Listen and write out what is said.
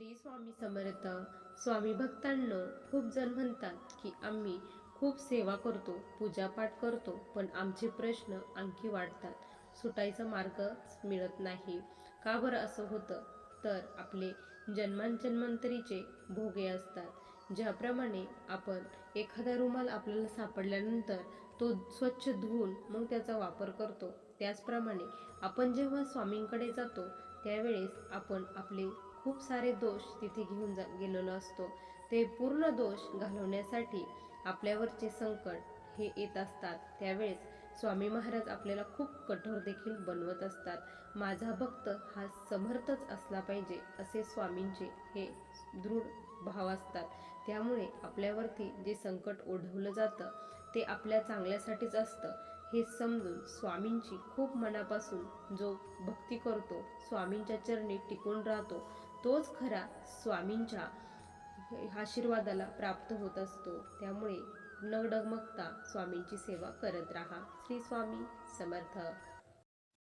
श्री स्वामी समर्थ स्वामी भक्तांनो खूप जण म्हणतात की आम्ही खूप सेवा करतो पूजापाठ करतो पण आमचे प्रश्न आणखी वाढतात. सुटायचा मार्गच मिळत नाही. का बरं असं होतं? तर आपले जन्मांजन्मांतरीचे भोगे असतात. ज्याप्रमाणे आपण एखादा रुमाल आपल्याला सापडल्यानंतर तो स्वच्छ धुवून मग त्याचा वापर करतो. त्याचप्रमाणे आपण जेव्हा स्वामींकडे जातो त्यावेळेस आपण आपले खूप सारे दोष तिथे घेऊन जा गेलेलो असतो. ते पूर्ण दोष घालवण्यासाठी आपल्यावरचे संकट हे येत असतात. त्यावेळेस स्वामी महाराज आपल्याला खूप कठोर देखील बनवत असतात. माझा भक्त हा समर्थच असला पाहिजे असे स्वामींचे हे दृढ भाव असतात. त्यामुळे आपल्यावरती जे संकट ओढवलं जातं ते आपल्या चांगल्यासाठीच असतं. हे समजून स्वामींची खूप मनापासून जो भक्ती करतो स्वामींच्या चरणी टिकून राहतो तोच खरा स्वामींच्या आशीर्वादाला प्राप्त होत असतो. त्यामुळे न डगमगता स्वामींची सेवा करत राहा. श्री स्वामी समर्थ.